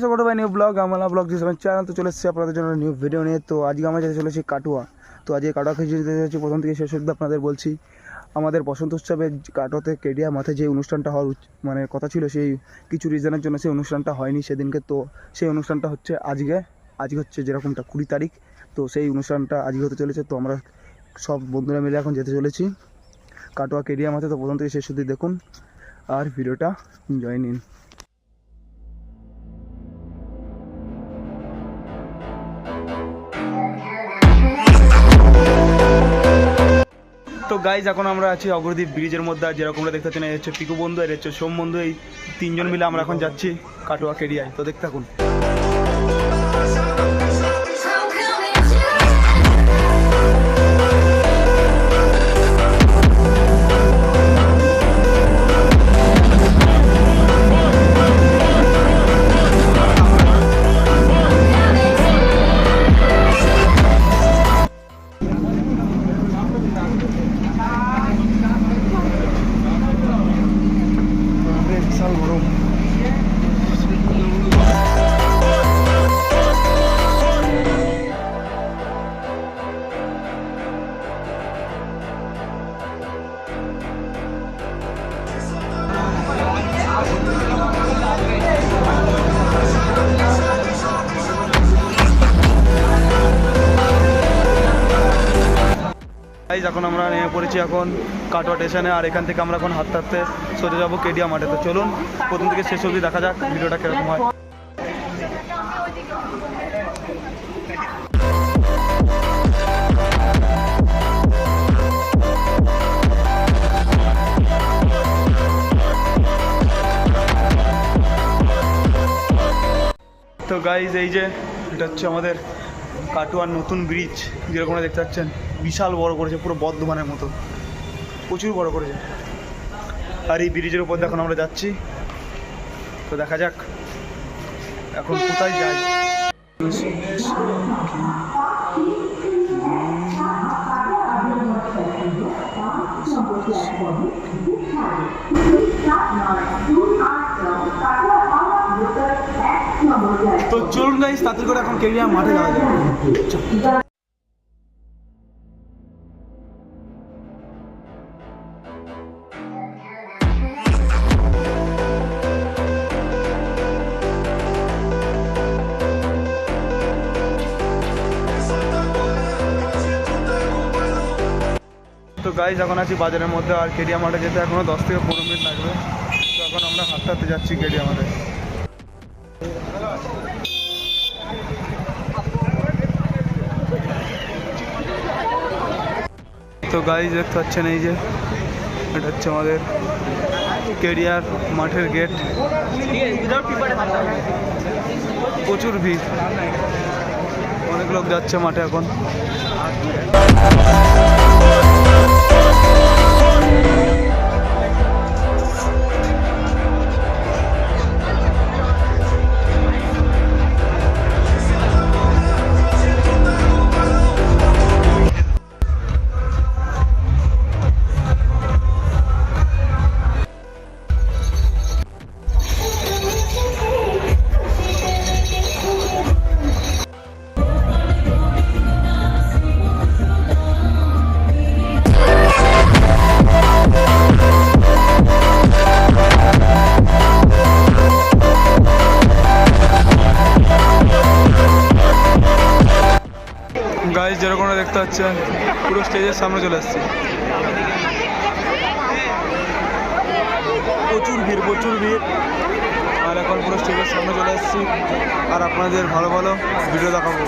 Hello guys ভাই new vlog আমলা vlog this channel. তো চলে এসেছি আপনাদের জন্য নিউ ভিডিও নিয়ে। তো আজকে আমরা যেতে চলেছি কাটুয়া। তো আজকে কাটুয়া খেয়ে যেতে চলেছি। প্রথম থেকে শেষ অবধি আপনাদের বলছি, আমাদের বসন্ত উৎসবে কাটোতে কেডিয়া মাঠে যে অনুষ্ঠানটা হওয়ার মানে কথা ছিল, সেই কিছু রিজনের জন্য সেই অনুষ্ঠানটা হয়নি সেদিনকে। তো সেই অনুষ্ঠানটা হচ্ছে আজকে। আজকে হচ্ছে যেরকমটা কুড়ি তারিখ। তো সেই অনুষ্ঠানটা আজকে হতে চলেছে। তো আমরা সব বন্ধুরা মিলে এখন যেতে চলেছি কাটোয়া কেডিয়া মাঠে। তো প্রথম থেকে শেষ অবধি দেখুন। আর ভিডিওটা এনজয় নিন। গাইজ এখন আমরা আছি অগ্রদীপ ব্রিজের মধ্যে, আর যেরকমটা দেখতে পাচ্ছেন হচ্ছে পিকু বন্ধু, আর হচ্ছে সোম বন্ধু। এই তিনজন মিলে আমরা এখন যাচ্ছি কাটোয়া কেরিয়ায় তো দেখতে থাকুন। এখন আমরা নেমে পড়েছি এখন কাটোয়া স্টেশনে, আর এখান থেকে আমরা এখন হাঁটতে হাঁটতে সোজা যাব কেডিয়া মাঠে। তো চলুন, প্রথম থেকে শেষ অবধি দেখা যাক ভিডিওটা কীরকম হয়। তো গাইজ এই যে, এটা হচ্ছে আমাদের কাটোয়ার নতুন ব্রিজ যেরকম দেখতে পাচ্ছেন, বিশাল বড় করেছে, পুরো বর্ধমানের মতো। প্রচুর বড় করেছে। আর এই ব্রিজের উপর এখন আমরা যাচ্ছি। তো দেখা যাক, এখন কোথায় যাই। তো চলুন গাইজ তাড়াতাড়ি করে এখন কেরিয়া মাঠে যাওয়া যায় তো গাইজ এখন আছি বাজারের মধ্যে, আর কেডিয়া মাঠে যেতে এখনও দশ থেকে পনেরো মিনিট লাগবে। তো এখন আমরা হাঁটতে হাঁটতে যাচ্ছি কেডিয়া মাঠে। তো গাইজ দেখতে পাচ্ছেন এই যে, এটা হচ্ছে আমাদের কেরিয়ার মাঠের গেট প্রচুর ভিড়। অনেক লোক যাচ্ছে মাঠে এখন। গাইজ যেরকম দেখতে পাচ্ছেন পুরো স্টেজের সামনে চলে আসছে। প্রচুর ভিড় প্রচুর ভিড়। আর এখন পুরো স্টেজের সামনে চলে আসছি। আর আপনাদের ভালো ভালো ভিডিও দেখাবো।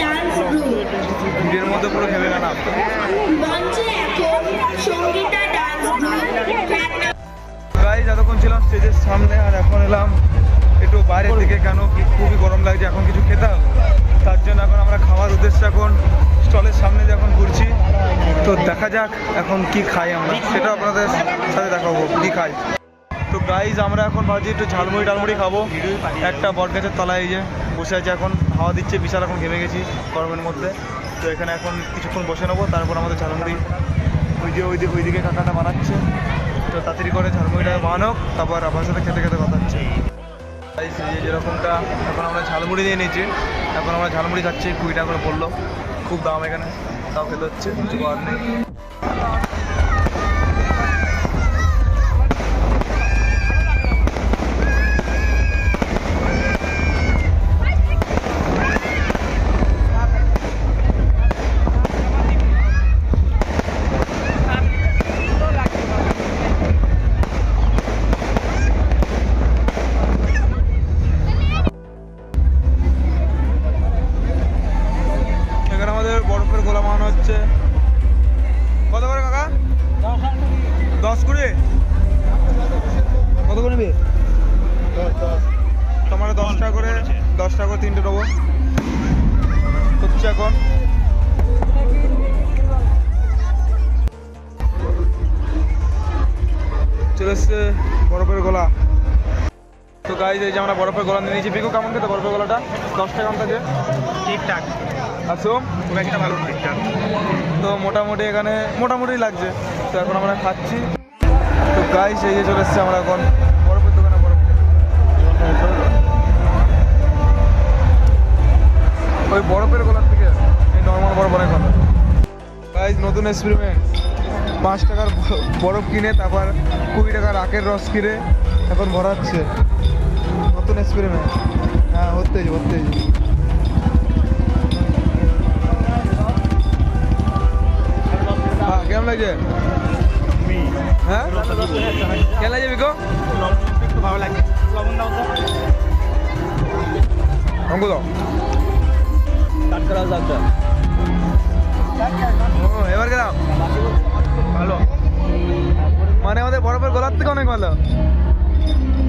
ডান্স গ্রুপ ভিডিওর মধ্যে পুরো খেলে গেলাম গাইজ এতক্ষণ ছিলাম স্টেজের সামনে আর এখন এলাম একটু বাইরের দিকে কেন? খুবই গরম লাগছে এখন কিছু খেতে হবে। তার জন্য এখন আমরা খাওয়ার উদ্দেশ্যে এখন স্টলের সামনে দিয়ে এখন ঘুরছি। তো দেখা যাক এখন কি খাই আমরা। সেটা আপনাদের সাথে দেখাবো। কি খাই? গাইজ আমরা এখন ভাবছি একটু ঝালমুড়ি টালমুড়ি খাব। একটা বট গাছের তলায় এই যে বসে আছে এখন। হাওয়া দিচ্ছে, বিশাল এখন ঘেমে গেছি গরমের মধ্যে। তো এখানে এখন কিছুক্ষণ বসে নেব, তারপর আমাদের ঝালমুড়ি। ওই যে, ওই দিকে ওইদিকে কাকাটা বানাচ্ছে। তো তাড়াতাড়ি করে ঝালমুড়িটা বানানো তারপর আপনার সাথে খেতে খেতে কথা হচ্ছে। যেরকমটা, এখন আমরা ঝালমুড়ি দিয়ে নিয়েছি। এখন আমরা ঝালমুড়ি খাচ্ছি কুড়ি টাকা করে পড়ল খুব দাম এখানে, তাও খেতে হচ্ছে, কিছু করার নেই। এসছে বরফের গোলা। তো গাইজ এই যে আমরা বরফের গোলা নিয়ে নিয়েছি। বিকু কেমন খেতে বরফের গোলাটা? দশ টাকা থাকে ঠিকঠাক। আর সোম? খুব একটা ভালো নয় তো মোটামুটি এখানে মোটামুটি লাগছে। তো এখন আমরা খাচ্ছি। তো গাইস এই যে চলে এসছে আমরা এখন বরফের দোকানে বরফ ওই বরফের গোলার থেকে এই নর্মাল বরফ অনেক ভালো। গাইস নতুন এক্সপেরিমেন্ট। পাঁচ টাকার বরফ কিনে তারপর কুড়ি টাকার আখের রস কিনে এখন ভরাচ্ছে। নতুন এক্সপেরিমেন্ট হ্যাঁ হতেই হতেই হ্যাঁ কেমন লাগছে? হ্যাঁ? কেমন লাগছে বিকো? ভালো লাগে লবণ দাও তো। মানে আমাদের বরফের গলার থেকে অনেক ভালো।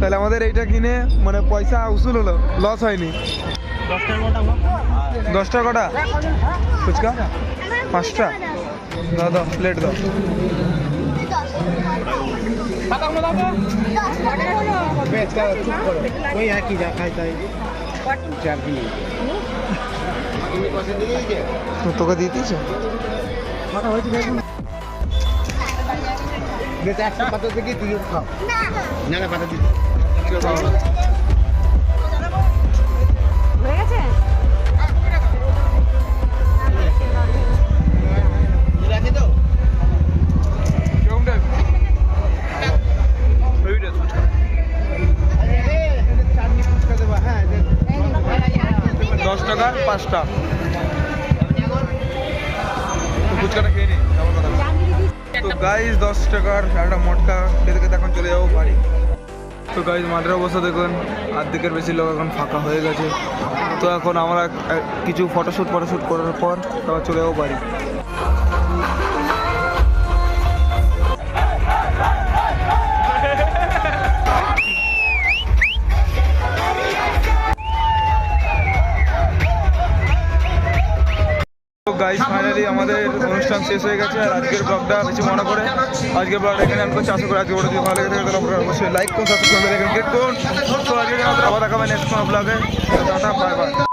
তাহলে আমাদের এইটা কিনে মানে পয়সা উসুল হলো লস হয়নি। দশটা কটা ফুচকা? পাঁচটা? দাও দাও প্লেট দাও। তোকে দিয়ে দিয়েছে? একশো পাতা থেকে তুই খাও। না। না পাতা দিতে গাইজ দশ টাকার একটা মটকা খেতে খেতে এখন চলে যাব বাড়ি। তো গাইজ মাঠের অবস্থা দেখুন, আর্ধেকের বেশি লোক এখন ফাঁকা হয়ে গেছে। তো এখন আমরা কিছু ফটোশ্যুট ফটোশ্যুট করার পর তারপর চলে যাব বাড়ি। অনুষ্ঠান শেষ হয়ে গেছে আর আজকের ব্লগটা বেশি মনে করে আজকের ব্লগটা এখানে আমি করছি। আশা করি আজকে যদি ভালো লেগে থাকে, তাহলে অবশ্যই লাইক করুন সাবস্ক্রাইব করে ক্লিক করুন। তো আজকে আবার দেখাবেন নেক্সট ব্লগে টাটা বাই বাই